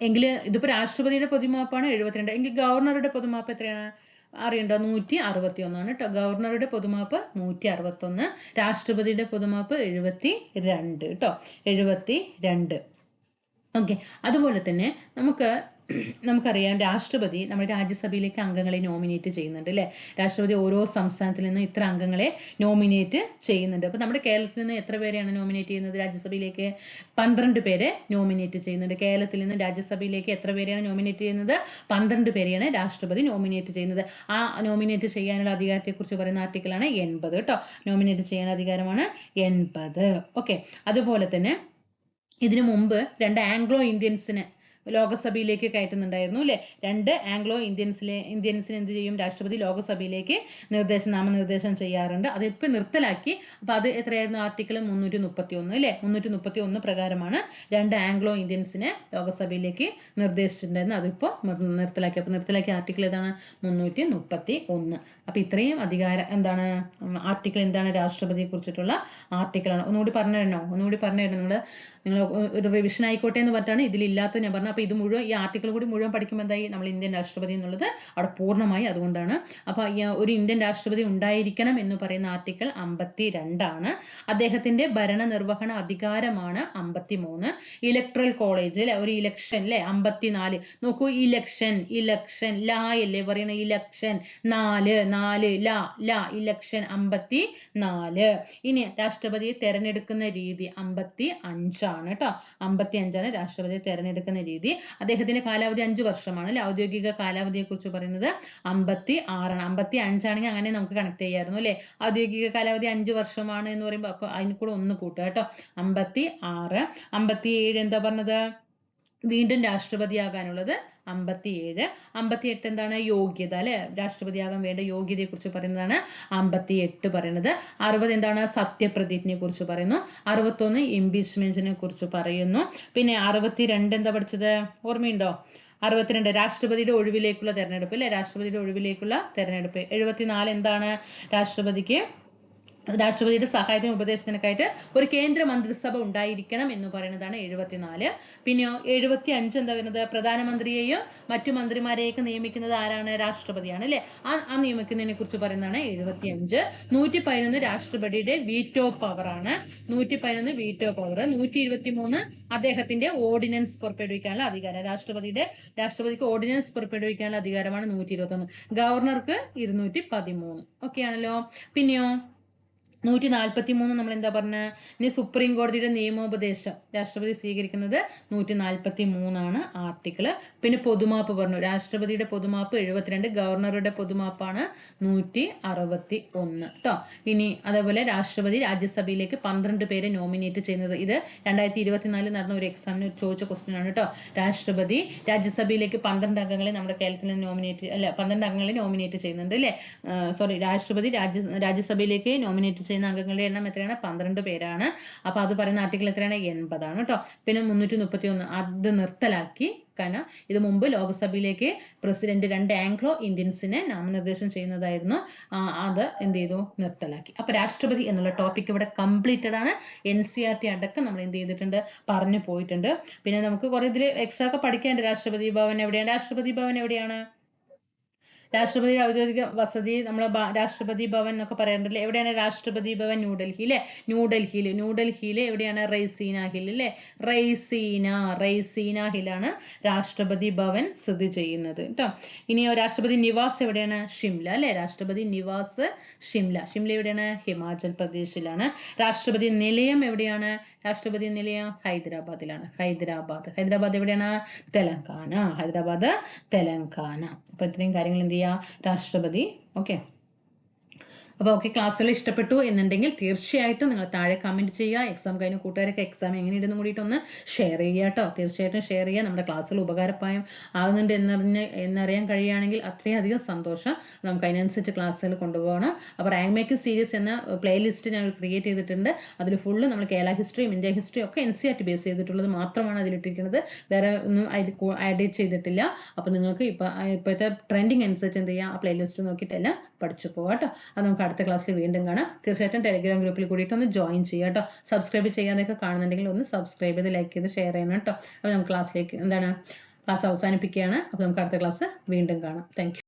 എങ്കിൽ ഇതിപ്പോ രാഷ്ട്രപതിയുടെ പൊതുമാപ്പാണ് എഴുപത്തിരണ്ട്. എങ്കിൽ ഗവർണറുടെ പൊതുമാപ്പ് എത്രയാണ്? അറിയണ്ടോ? നൂറ്റി അറുപത്തി ഒന്നാണ് കേട്ടോ ഗവർണറുടെ പൊതുമാപ്പ് നൂറ്റി അറുപത്തി ഒന്ന് രാഷ്ട്രപതിയുടെ പൊതുമാപ്പ് എഴുപത്തി രണ്ട് കേട്ടോ എഴുപത്തി രണ്ട് ഓക്കെ. അതുപോലെ തന്നെ നമുക്ക് നമുക്കറിയാം രാഷ്ട്രപതി നമ്മുടെ രാജ്യസഭയിലേക്ക് അംഗങ്ങളെ നോമിനേറ്റ് ചെയ്യുന്നുണ്ട് അല്ലേ? രാഷ്ട്രപതി ഓരോ സംസ്ഥാനത്തിൽ നിന്ന് ഇത്ര അംഗങ്ങളെ നോമിനേറ്റ് ചെയ്യുന്നുണ്ട്. അപ്പൊ നമ്മുടെ കേരളത്തിൽ നിന്ന് എത്ര പേരെയാണ് നോമിനേറ്റ് ചെയ്യുന്നത്? രാജ്യസഭയിലേക്ക് പന്ത്രണ്ട് പേരെ നോമിനേറ്റ് ചെയ്യുന്നുണ്ട്. കേരളത്തിൽ നിന്ന് രാജ്യസഭയിലേക്ക് എത്ര പേരെയാണ് നോമിനേറ്റ് ചെയ്യുന്നത്? പന്ത്രണ്ട് പേരെയാണ് രാഷ്ട്രപതി നോമിനേറ്റ് ചെയ്യുന്നത്. ആ നോമിനേറ്റ് ചെയ്യാനുള്ള അധികാരത്തെക്കുറിച്ച് പറയുന്ന ആർട്ടിക്കിളാണ് എൺപത് കേട്ടോ. നോമിനേറ്റ് ചെയ്യാൻ അധികാരമാണ് എൺപത്. ഓക്കെ. അതുപോലെ തന്നെ ഇതിനു മുമ്പ് രണ്ട് ആംഗ്ലോ ഇന്ത്യൻസിനെ ലോകസഭയിലേക്ക് കയറ്റുന്നുണ്ടായിരുന്നു അല്ലെ? രണ്ട് ആംഗ്ലോ ഇന്ത്യൻസിലെ ഇന്ത്യൻസിന് എന്ത് ചെയ്യും? രാഷ്ട്രപതി ലോകസഭയിലേക്ക് നിർദ്ദേശം നാമനിർദ്ദേശം ചെയ്യാറുണ്ട്. അത് ഇപ്പൊ നിർത്തലാക്കി. അപ്പൊ അത് എത്രയായിരുന്നു? ആർട്ടിക്കിൾ മുന്നൂറ്റി മുപ്പത്തി ഒന്ന് അല്ലെ? മുന്നൂറ്റി മുപ്പത്തി ഒന്ന് പ്രകാരമാണ് രണ്ട് ആംഗ്ലോ ഇന്ത്യൻസിനെ ലോകസഭയിലേക്ക് നിർദ്ദേശിച്ചിട്ടുണ്ടായിരുന്നു അതിപ്പോ നിർത്തലാക്കി. അപ്പൊ നിർത്തലാക്കിയ ആർട്ടിക്കിൾ ഏതാണ്? മുന്നൂറ്റി മുപ്പത്തി ഒന്ന് അപ്പൊ ഇത്രയും അധികാരം എന്താണ് ആർട്ടിക്കിൾ എന്താണ് രാഷ്ട്രപതിയെ കുറിച്ചിട്ടുള്ള ആർട്ടിക്കിളാണ്. ഒന്നുകൂടി പറഞ്ഞു തരണോ ഒന്നുകൂടി പറഞ്ഞു തരണം നിങ്ങൾ? നിങ്ങൾ ഒരു റിവിഷൻ ആയിക്കോട്ടെ എന്ന് പറഞ്ഞിട്ടാണ് ഇതിലില്ലാത്ത ഞാൻ പറഞ്ഞത്. അപ്പൊ ഇത് മുഴുവൻ ഈ ആർട്ടിക്കിൾ കൂടി മുഴുവൻ പഠിക്കുമ്പോൾ എന്തായി? നമ്മൾ ഇന്ത്യൻ രാഷ്ട്രപതി എന്നുള്ളത് അവിടെ പൂർണമായി അതുകൊണ്ടാണ്. അപ്പൊ ഒരു ഇന്ത്യൻ രാഷ്ട്രപതി ഉണ്ടായിരിക്കണം എന്ന് പറയുന്ന ആർട്ടിക്കിൾ അമ്പത്തി രണ്ടാണ് അദ്ദേഹത്തിന്റെ ഭരണ നിർവഹണ അധികാരമാണ് അമ്പത്തി മൂന്ന് ഇലക്ട്രൽ കോളേജ് അല്ലെ ഒരു ഇലക്ഷൻ അല്ലെ അമ്പത്തിനാല്. നോക്കൂ ഇലക്ഷൻ ഇലക്ഷൻ ലാ അല്ലേ പറയുന്ന ഇലക്ഷൻ നാല് നാല് ലാ ലാ ഇലക്ഷൻ അമ്പത്തി നാല് ഇനി രാഷ്ട്രപതിയെ തെരഞ്ഞെടുക്കുന്ന രീതി അമ്പത്തി അഞ്ചാണ് കേട്ടോ. അമ്പത്തി അഞ്ചാണ് രാഷ്ട്രപതിയെ തെരഞ്ഞെടുക്കുന്ന രീതി. അദ്ദേഹത്തിന്റെ കാലാവധി അഞ്ച് വർഷമാണ് അല്ലെ? ഔദ്യോഗിക കാലാവധിയെ കുറിച്ച് പറയുന്നത് അമ്പത്തി ആറാണ് അമ്പത്തി അഞ്ചാണെങ്കിൽ അങ്ങനെ നമുക്ക് കണക്ട് ചെയ്യായിരുന്നു അല്ലെ? ഔദ്യോഗിക കാലാവധി അഞ്ച് വർഷമാണ് എന്ന് പറയുമ്പോൾ അതിന് കൂടെ ഒന്ന് കൂട്ടുക കേട്ടോ. അമ്പത്തി ആറ് അമ്പത്തി ഏഴ് എന്താ പറഞ്ഞത്? വീണ്ടും രാഷ്ട്രപതിയാകാനുള്ളത് അമ്പത്തിയേഴ്. അമ്പത്തിയെട്ട് എന്താണ്? യോഗ്യത അല്ലെ? രാഷ്ട്രപതിയാകാൻ വേണ്ട യോഗ്യതയെ കുറിച്ച് പറയുന്നതാണ് അമ്പത്തിയെട്ട് പറയുന്നത്. അറുപത് എന്താണ്? സത്യപ്രതിജ്ഞയെ കുറിച്ച് പറയുന്നു. അറുപത്തൊന്ന് ഇംപീച്ച്മെന്റിനെ കുറിച്ച് പറയുന്നു. പിന്നെ അറുപത്തിരണ്ട് എന്താ പഠിച്ചത്? ഓർമ്മയുണ്ടോ? അറുപത്തിരണ്ട് രാഷ്ട്രപതിയുടെ ഒഴിവിലേക്കുള്ള തെരഞ്ഞെടുപ്പ് അല്ലെ? രാഷ്ട്രപതിയുടെ ഒഴിവിലേക്കുള്ള തെരഞ്ഞെടുപ്പ്. എഴുപത്തിനാല് എന്താണ് രാഷ്ട്രപതിക്ക്? രാഷ്ട്രപതിയുടെ സഹായത്തിനും ഉപദേശത്തിനൊക്കെയായിട്ട് ഒരു കേന്ദ്ര മന്ത്രിസഭ ഉണ്ടായിരിക്കണം എന്ന് പറയുന്നതാണ് എഴുപത്തിനാല്. പിന്നെയോ എഴുപത്തി അഞ്ച് എന്താ വരുന്നത്? പ്രധാനമന്ത്രിയെയും മറ്റു മന്ത്രിമാരെയൊക്കെ നിയമിക്കുന്നത് ആരാണ്? രാഷ്ട്രപതിയാണ് അല്ലെ? ആ ആ നിയമിക്കുന്നതിനെ കുറിച്ച് പറയുന്നതാണ് എഴുപത്തി അഞ്ച് നൂറ്റി പതിനൊന്ന് രാഷ്ട്രപതിയുടെ വീറ്റോ പവറാണ് നൂറ്റി പതിനൊന്ന് വീറ്റോ പവർ നൂറ്റി ഇരുപത്തി മൂന്ന് അദ്ദേഹത്തിന്റെ ഓർഡിനൻസ് പുറപ്പെടുവിക്കാനുള്ള അധികാരം. രാഷ്ട്രപതിയുടെ രാഷ്ട്രപതിക്ക് ഓർഡിനൻസ് പുറപ്പെടുവിക്കാനുള്ള അധികാരമാണ് നൂറ്റി ഇരുപത്തി ഒന്ന് ഗവർണർക്ക് ഇരുന്നൂറ്റി പതിമൂന്ന് ഓക്കെ ആണല്ലോ? പിന്നെയോ? നൂറ്റി നാൽപ്പത്തി മൂന്ന് നമ്മൾ എന്താ പറഞ്ഞ? ഇനി സുപ്രീം കോടതിയുടെ നിയമോപദേശം രാഷ്ട്രപതി സ്വീകരിക്കുന്നത് നൂറ്റി നാൽപ്പത്തി മൂന്നാണ് ആർട്ടിക്കിൾ പിന്നെ പൊതുമാപ്പ് പറഞ്ഞു. രാഷ്ട്രപതിയുടെ പൊതുമാപ്പ് എഴുപത്തിരണ്ട് ഗവർണറുടെ പൊതുമാപ്പാണ് നൂറ്റി അറുപത്തി ഒന്ന് കേട്ടോ ഇനി അതേപോലെ രാഷ്ട്രപതി രാജ്യസഭയിലേക്ക് പന്ത്രണ്ട് പേരെ നോമിനേറ്റ് ചെയ്യുന്നത്. ഇത് രണ്ടായിരത്തി ഇരുപത്തിനാലിൽ നടന്ന ഒരു എക്സാമിന് ചോദിച്ച ക്വസ്റ്റ്യൻ ആണ് കേട്ടോ രാഷ്ട്രപതി രാജ്യസഭയിലേക്ക് പന്ത്രണ്ട് അംഗങ്ങളെ നമ്മുടെ കേരളത്തിൽ നോമിനേറ്റ് അല്ല പന്ത്രണ്ട് അംഗങ്ങളെ നോമിനേറ്റ് ചെയ്യുന്നുണ്ട് അല്ലേ? സോറി രാഷ്ട്രപതി രാജ്യ രാജ്യസഭയിലേക്ക് നോമിനേറ്റ് ചെയ്യുന്ന അംഗങ്ങളുടെ എണ്ണം എത്രയാണ്? പന്ത്രണ്ട് പേരാണ്. അപ്പൊ അത് പറയുന്ന ആർട്ടിക്കിൾ എത്രയാണ്? എൺപതാണ് കേട്ടോ. പിന്നെ മുന്നൂറ്റി മുപ്പത്തി ഒന്ന് അത് നിർത്തലാക്കി കാരണം ഇത് മുമ്പ് ലോക്സഭയിലേക്ക് പ്രസിഡന്റ് രണ്ട് ആംഗ്ലോ ഇന്ത്യൻസിനെ നാമനിർദ്ദേശം ചെയ്യുന്നതായിരുന്നു. അത് എന്ത് ചെയ്തു? നിർത്തലാക്കി. അപ്പൊ രാഷ്ട്രപതി എന്നുള്ള ടോപ്പിക് ഇവിടെ കംപ്ലീറ്റഡ് ആണ്. എൻ സി ആർ ടി അടക്കം നമ്മൾ എന്ത് ചെയ്തിട്ടുണ്ട്? പറഞ്ഞു പോയിട്ടുണ്ട്. പിന്നെ നമുക്ക് കുറെ ഇതിൽ എക്സ്ട്രാ ഒക്കെ പഠിക്കാനുണ്ട്. രാഷ്ട്രപതി ഭവൻ എവിടെയാണ്? രാഷ്ട്രപതി ഭവൻ എവിടെയാണ്? രാഷ്ട്രപതിയുടെ ഔദ്യോഗിക വസതി നമ്മൾ രാഷ്ട്രപതി ഭവൻ എന്നൊക്കെ പറയാറുണ്ടല്ലേ എവിടെയാണ് രാഷ്ട്രപതി ഭവൻ? ന്യൂഡൽഹി അല്ലെ ന്യൂഡൽഹിയിൽ. ന്യൂഡൽഹിയിൽ എവിടെയാണ്? റൈസീന ഹിൽ അല്ലെ റൈസീന റൈസീന ഹില്ലാണ് രാഷ്ട്രപതി ഭവൻ സ്ഥിതി ചെയ്യുന്നത് കേട്ടോ ഇനിയോ രാഷ്ട്രപതി നിവാസ് എവിടെയാണ്? ഷിംല അല്ലെ രാഷ്ട്രപതി നിവാസ് ഷിംല. ഷിംല എവിടെയാണ്? ഹിമാചൽ പ്രദേശിലാണ്. രാഷ്ട്രപതി നിലയം എവിടെയാണ്? രാഷ്ട്രപതി നിലയം ഹൈദരാബാദിലാണ്. ഹൈദരാബാദ്. ഹൈദരാബാദ് എവിടെയാണ്? തെലങ്കാന. ഹൈദരാബാദ് തെലങ്കാന. അപ്പൊ ഇത്രയും കാര്യങ്ങൾ എന്ത് രാഷ്ട്രപതി. ഓക്കെ. അപ്പോൾ ഓക്കെ ക്ലാസ്സുകൾ ഇഷ്ടപ്പെട്ടു എന്നുണ്ടെങ്കിൽ തീർച്ചയായിട്ടും നിങ്ങൾ താഴെ കമന്റ് ചെയ്യുക. എക്സാം കഴിഞ്ഞ കൂട്ടുകാരൊക്കെ എക്സാം എങ്ങനെയുണ്ടെന്ന് കൂടിയിട്ട് ഒന്ന് ഷെയർ ചെയ്യുക കേട്ടോ തീർച്ചയായിട്ടും ഷെയർ ചെയ്യുക. നമ്മുടെ ക്ലാസ്സുകൾ ഉപകാരപ്രായം ആകുന്നുണ്ട് എന്നറിഞ്ഞ് എന്നറിയാൻ കഴിയുകയാണെങ്കിൽ അത്രയും അധികം സന്തോഷം നമുക്ക് അതിനനുസരിച്ച് ക്ലാസ്സുകൾ കൊണ്ടുപോകണം. അപ്പോൾ റാങ്ക് മേക്കിംഗ് സീരീസ് എന്ന പ്ലേലിസ്റ്റ് ഞങ്ങൾ ക്രിയേറ്റ് ചെയ്തിട്ടുണ്ട്. അതിൽ ഫുള്ള് നമ്മൾ കേരള ഹിസ്റ്ററിയും ഇന്ത്യ ഹിസ്റ്ററിയും ഒക്കെ N C R T base ചെയ്തിട്ടുള്ളത് മാത്രമാണ് അതിലിട്ടിരിക്കുന്നത്. വേറെ ഒന്നും അതിൽ ആഡ് ചെയ്തിട്ടില്ല. അപ്പോൾ നിങ്ങൾക്ക് ഇപ്പൊ ഇപ്പോഴത്തെ ട്രെൻഡിങ് അനുസരിച്ച് എന്ത് ചെയ്യാം? ആ പ്ലേലിസ്റ്റ് നോക്കിയിട്ട് എല്ലാം പഠിച്ചു പോകാം കേട്ടോ. അത് നമുക്ക് അടുത്ത ക്ലാസ്സിൽ വീണ്ടും കാണാം. തീർച്ചയായിട്ടും ടെലിഗ്രാം ഗ്രൂപ്പിൽ കൂടിയിട്ട് ഒന്ന് ജോയിൻ ചെയ്യുക കേട്ടോ. സബ്സ്ക്രൈബ് ചെയ്യാന്നൊക്കെ കാണുന്നുണ്ടെങ്കിൽ ഒന്ന് സബ്സ്ക്രൈബ് ചെയ്ത് ലൈക്ക് ചെയ്ത് ഷെയർ ചെയ്യണം കേട്ടോ. അപ്പോൾ നമുക്ക് ക്ലാസ്സിലേക്ക് എന്താണ്? ക്ലാസ് അവസാനിപ്പിക്കുകയാണ്. അപ്പോൾ നമുക്ക് അടുത്ത ക്ലാസ് വീണ്ടും കാണാം. താങ്ക്